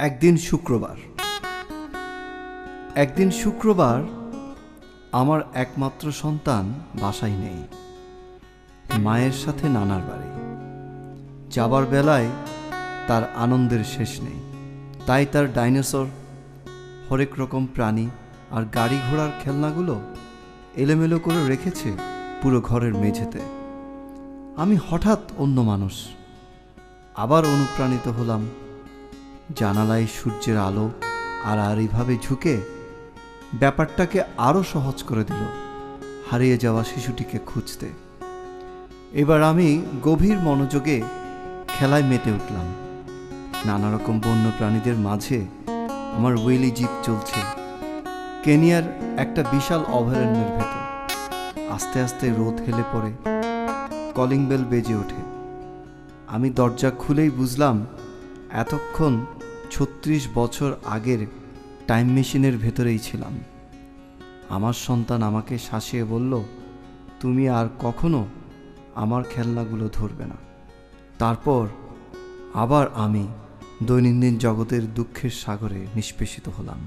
একদিন শুক্রবার। একদিন শুক্রবার আমার একমাত্র সন্তান বাসায় নেই। মায়ের সাথে নানার বাড়ি। যাবার বেলায় তার আনন্দের শেষ নেই। তাই তার ডাইনোসর, হরেক রকম প্রাণী আর গাড়ি ঘোড়ার খেলনাগুলো এলোমেলো করে রেখেছে পুরো ঘরের মেঝেতে। আমি হঠাৎ অন্য মানুষ। আবার অনুপ্রাণিত হলাম জানালায় সূর্যের আলো আর আর এইভাবে ঝুঁকে ব্যাপারটাকে আরও সহজ করে দিল, হারিয়ে যাওয়া শিশুটিকে খুঁজতে। এবার আমি গভীর মনোযোগে খেলায় মেতে উঠলাম। নানা রকম বন্য প্রাণীদের মাঝে আমার ওয়েলি জিপ চলছে। কেনিয়ার একটা বিশাল অভয়ারণ্যের ভেতর। আস্তে আস্তে রোদ হেলে পড়ে, কলিং বেল বেজে ওঠে। আমি দরজা খুলেই বুঝলাম, এতক্ষণ ছত্রিশ বছর আগের টাইম মেশিনের ভেতরেই ছিলাম। আমার সন্তান আমাকে শাসিয়ে বলল, তুমি আর কখনো আমার খেলনাগুলো ধরবে না। তারপর আবার আমি দৈনন্দিন জগতের দুঃখের সাগরে নিষ্পেষিত হলাম।